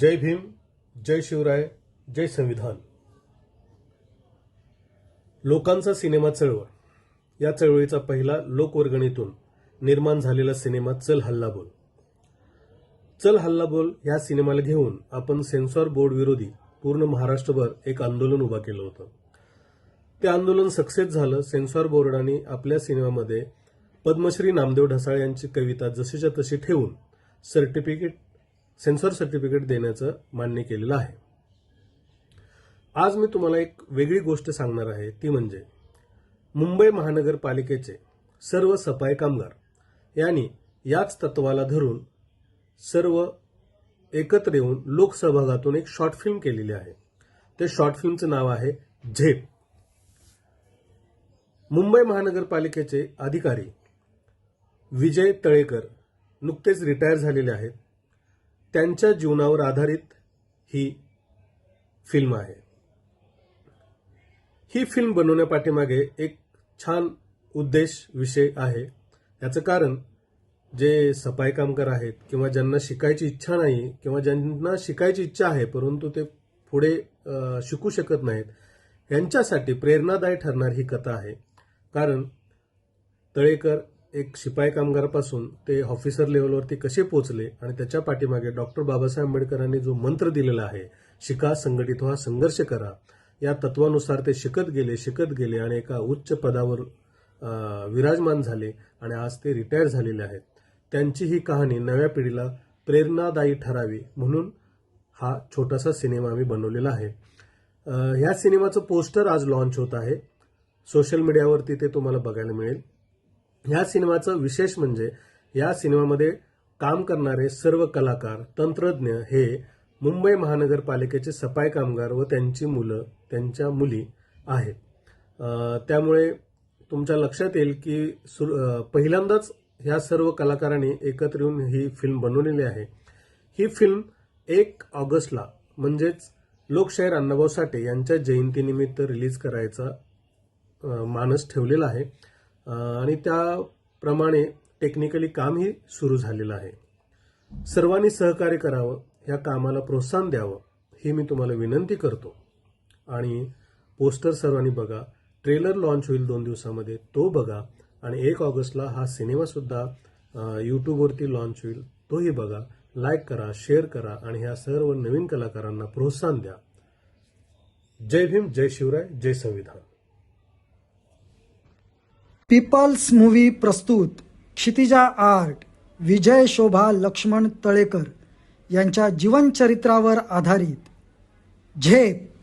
जय भीम जय शिवराय जय संविधान. लोकांचा सिनेमा चळवळ. या चळवळीचा पहिला लोकवर्गणीतून निर्माण झालेला सिनेमा चल हल्ला बोल. चल हल्ला बोल ह्या सिनेमाला घेऊन आपण सेन्सॉर बोर्ड विरोधी पूर्ण महाराष्ट्रभर एक आंदोलन उभा केलं होतं. ते आंदोलन सक्सेस झालं सेन्सॉर बोर्डाने आपल्या सिनेमामध्ये पद्मश्री नामदेव ढसाळ यांची कविता जशीच्या तशी ठेवून सर्टिफिकेट सेन्सॉर सर्टिफिकेट देण्याचं मान्य केलेलं आहे. आज मी तुम्हाला एक वेगळी गोष्ट सांगणार आहे. ती म्हणजे मुंबई महानगरपालिकेचे सर्व सफाई कामगार यांनी याच तत्वाला धरून सर्व एकत्र येऊन लोकसहभागातून एक शॉर्ट फिल्म केलेली आहे. ते शॉर्ट फिल्मचं नाव आहे झेप. मुंबई महानगरपालिकेचे अधिकारी विजय तळेकर नुकतेच रिटायर झालेले आहेत. त्यांच्या जीवनावर आधारित ही फिल्म आहे. ही फिल्म बनवण्यापाठीमागे एक छान उद्देश विषय आहे. याचं कारण जे सफाई कामगार आहेत किंवा ज्यांना शिकायची इच्छा नाही किंवा ज्यांना शिकायची इच्छा आहे परंतु ते पुढे शिकू शकत नाहीत यांच्यासाठी प्रेरणादायी ठरणारी ही कथा आहे. कारण तळेकर एक शिपाई कामगारापासून ते ऑफिसर लेवलवरती कसे पोहोचले आणि त्याच्या पाठीमागे डॉक्टर बाबासाहेब आंबेडकरांनी जो मंत्र दिलेला आहे शिका संघटित व्हा संघर्ष करा या तत्वानुसार ते शिकत गेले शिकत गेले आणि एका उच्च पदावर विराजमान झाले आणि आज ते रिटायर झालेले आहेत. त्यांची ही कहाणी नव्या पिढीला प्रेरणादायी ठरावी म्हणून हा छोटासा सिनेमा आम्ही बनवलेला आहे. ह्या सिनेमाचं पोस्टर आज लॉन्च होत आहे. सोशल मीडियावरती ते तुम्हाला बघायला मिळेल. ह्या सिनेमाचं विशेष म्हणजे या सिनेमामध्ये काम करणारे सर्व कलाकार तंत्रज्ञ हे मुंबई महानगरपालिकेचे सफाई कामगार व त्यांची मुलं त्यांच्या मुली आहेत. त्यामुळे तुमच्या लक्षात येईल की सुर- पहिल्यांदाच ह्या सर्व कलाकारांनी एकत्र येऊन ही फिल्म बनवलेली आहे. ही फिल्म एक ऑगस्टला म्हणजेच लोकशाहीर अण्णाभाऊ साठे यांच्या जयंतीनिमित्त रिलीज करायचा मानस ठेवलेला आहे. आणि त्याप्रमाणे टेक्निकली कामही सुरू झालेलं आहे. सर्वांनी सहकार्य करावं ह्या कामाला प्रोत्साहन द्यावं ही मी तुम्हाला विनंती करतो. आणि पोस्टर सर्वांनी बघा ट्रेलर लॉन्च होईल दोन दिवसामध्ये तो बघा आणि एक ऑगस्टला हा सिनेमासुद्धा यूट्यूबवरती लॉन्च होईल तोही बघा लाईक करा शेअर करा आणि ह्या सर्व नवीन कलाकारांना प्रोत्साहन द्या. जय भीम जय शिवराय जय संविधान. पीपल्स मूव्ही प्रस्तुत क्षितिजा आर्ट विजय शोभा लक्ष्मण तळेकर यांच्या जीवनचरित्रावर आधारित. झेप.